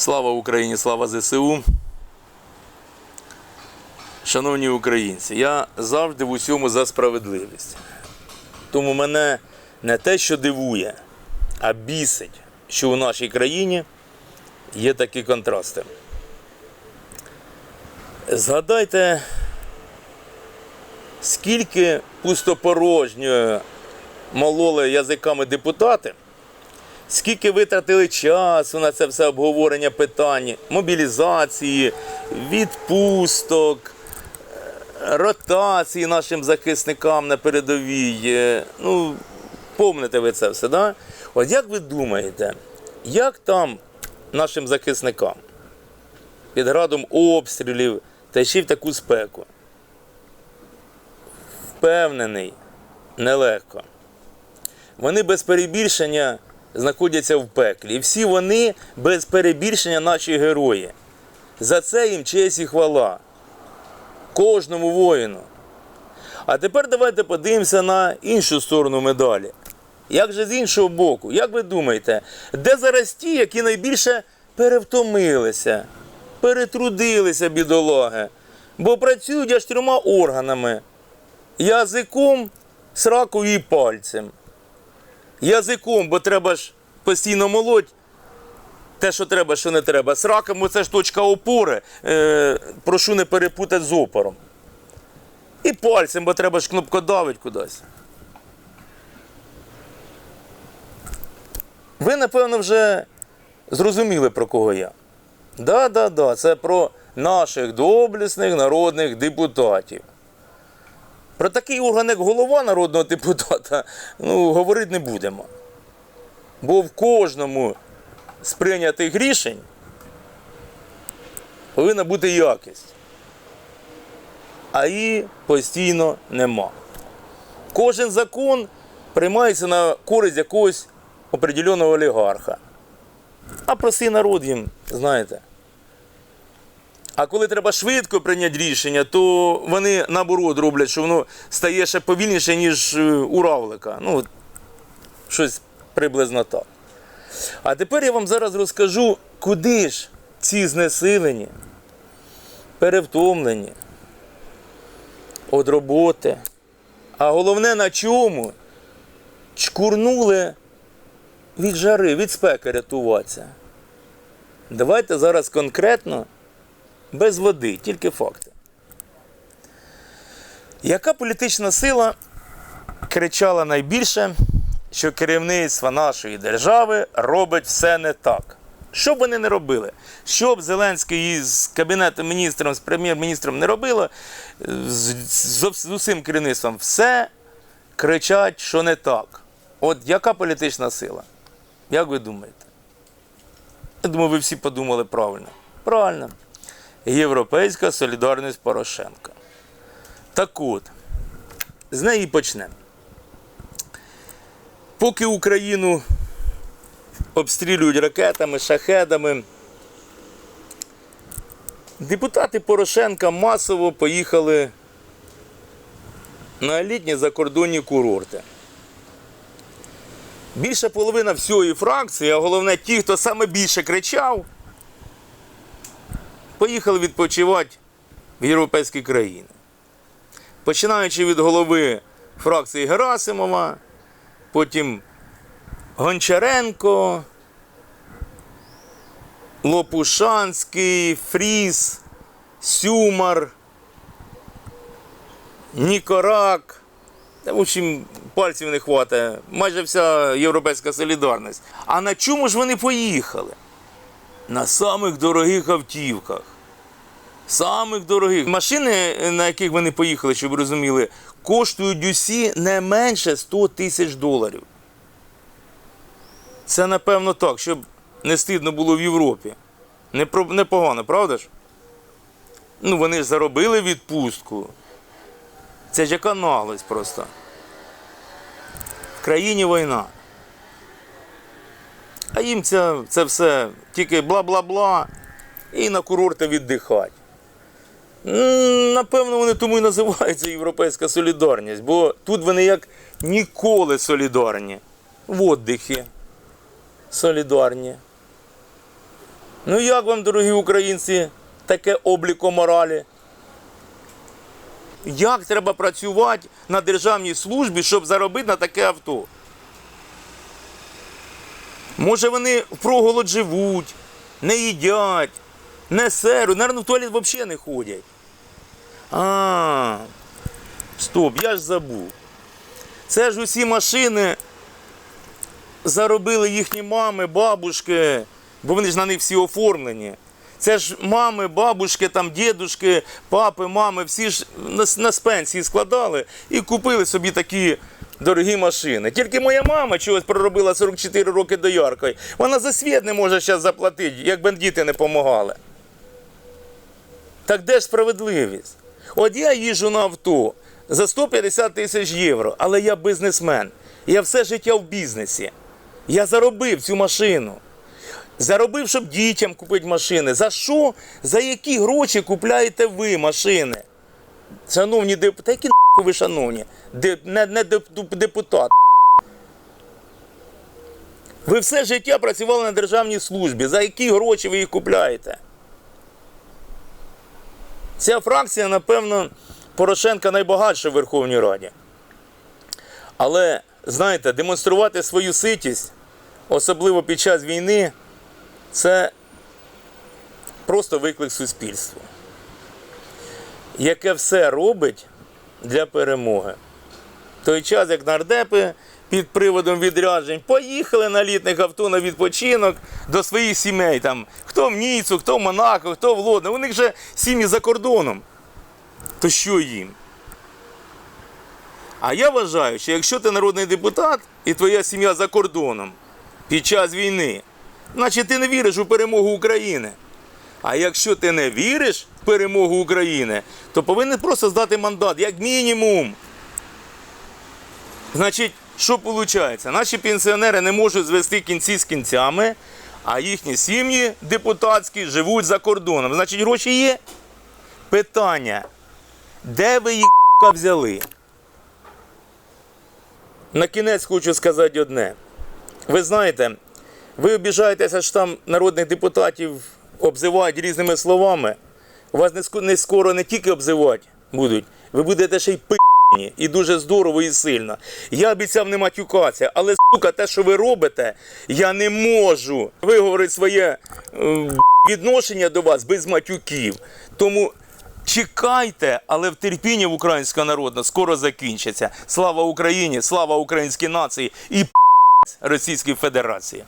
Слава Україні, слава ЗСУ. Шановні українці, я завжди в усьому за справедливість. Тому мене не те, що дивує, а бісить, що у нашій країні є такі контрасти. Згадайте, скільки пустопорожньої мололи язиками депутати, скільки витратили часу на це все обговорення питань, мобілізації, відпусток, ротації нашим захисникам на передовій. Е, Ну, помните ви це все, да? От як ви думаєте, як там нашим захисникам під градом обстрілів та ще й в таку спеку? Впевнений, нелегко. Вони без перебільшення знаходяться в пеклі. І всі вони без перебільшення наші герої. За це їм честь і хвала. Кожному воїну. А тепер давайте подивимося на іншу сторону медалі. Як же з іншого боку, як ви думаєте, де зараз ті, які найбільше перевтомилися, перетрудилися бідологи, бо працюють аж трьома органами: язиком, сракою і пальцем. Язиком, бо треба ж постійно молоть. Те, що треба, що не треба. Сраком, бо це ж точка опори. Е, прошу не перепутати з опором. І пальцем, бо треба ж кнопкодавить кудись. Ви, напевно, вже зрозуміли, про кого я. Да, да, да, це про наших доблесних народних депутатів. Про такий орган, як голова народного депутата, ну, говорити не будемо. Бо в кожному з прийнятих рішень повинна бути якість. А її постійно нема. Кожен закон приймається на користь якогось определеного олігарха. А простий народ їм, знаєте. А коли треба швидко прийняти рішення, то вони наоборот роблять, що воно стає ще повільніше, ніж е, у равлика. Ну, щось приблизно так. А тепер я вам зараз розкажу, куди ж ці знесилені, перевтомлені від роботи, а головне на чому чкурнули від жари, від спеки рятуватися. Давайте зараз конкретно без води, тільки факти. Яка політична сила кричала найбільше, що керівництво нашої держави робить все не так? Що б вони не робили? Що б Зеленський із Кабінетом міністром, з прем'єр-міністром не робило, з, з, з усім керівництвом все кричать, що не так. От яка політична сила? Як ви думаєте? Я думаю, ви всі подумали правильно. Правильно. Європейська солідарність Порошенка. Так от, з неї почнемо. Поки Україну обстрілюють ракетами, шахедами, депутати Порошенка масово поїхали на елітні закордонні курорти. Більша половина всієї фракції, а головне ті, хто саме більше кричав, поїхали відпочивати в європейські країни. Починаючи від голови фракції Герасимова, потім Гончаренко, Лопушанський, Фріс, Сюмар, Нікорак. В общем, пальців не хватає. Майже вся європейська солідарність. А на чому ж вони поїхали? На самих дорогих автівках. Самих дорогих. Машини, на яких вони поїхали, щоб ви розуміли, коштують усі не менше 100 тисяч доларів. Це напевно так, щоб не стидно було в Європі. Непогано, правда ж? Ну, вони ж заробили відпустку. Це ж яка наглость просто. В країні війна. А їм це, це все тільки бла-бла-бла і на курорти віддихати. Напевно, вони тому і називаються Європейська солідарність, бо тут вони як ніколи солідарні. В отдихі солідарні. Ну як вам, дорогі українці, таке обліко моралі? Як треба працювати на державній службі, щоб заробити на таке авто? Може вони впроголод живуть, не їдять, не серу, наверное, в туалет взагалі не ходять. А, стоп, я ж забув. Це ж усі машини заробили їхні мами, бабушки, бо вони ж на них всі оформлені. Це ж мами, бабушки, там, дідушки, папи, мами, всі ж на, пенсії складали і купили собі такі дорогі машини. Тільки моя мама чогось проробила 44 роки дояркою. Вона за світ не може зараз заплатити, як бандити не допомагали. Так де справедливість? От я їжджу на авто за 150 тисяч євро, але я бізнесмен. Я все життя в бізнесі. Я заробив цю машину. Заробив, щоб дітям купити машини. За що? За які гроші купляєте ви машини? Шановні депутати, які нахуй ви шановні? Де- не, не деп- депутат. Ви все життя працювали на державній службі. За які гроші ви їх купляєте? Ця фракція, напевно, Порошенка найбагатша в Верховній Раді. Але, знаєте, демонструвати свою ситість, особливо під час війни, це просто виклик суспільству, яке все робить для перемоги. В той час, як нардепи під приводом відряджень поїхали на літних авто на відпочинок до своїх сімей. Там, хто в Ніцу, хто в Монако, хто в Лондон. У них же сім'ї за кордоном. То що їм? А я вважаю, що якщо ти народний депутат і твоя сім'я за кордоном під час війни, значить ти не віриш у перемогу України. А якщо ти не віриш в перемогу України, то повинен просто здати мандат, як мінімум. Значить, що виходить? Наші пенсіонери не можуть звести кінці з кінцями, а їхні сім'ї депутатські живуть за кордоном. Значить, гроші є? Питання. Де ви їх взяли? На кінець хочу сказати одне. Ви знаєте, ви обіжаєтеся, що там народних депутатів обзивають різними словами. Вас не скоро не тільки обзивати будуть, ви будете ще й пи***ні. І дуже здорово і сильно. Я обіцяв не матюкатися, але сука, те, що ви робите, я не можу виговорити своє е, відношення до вас без матюків. Тому чекайте, але в терпінні в українського народу скоро закінчиться. Слава Україні, слава українській нації і Російській Федерації.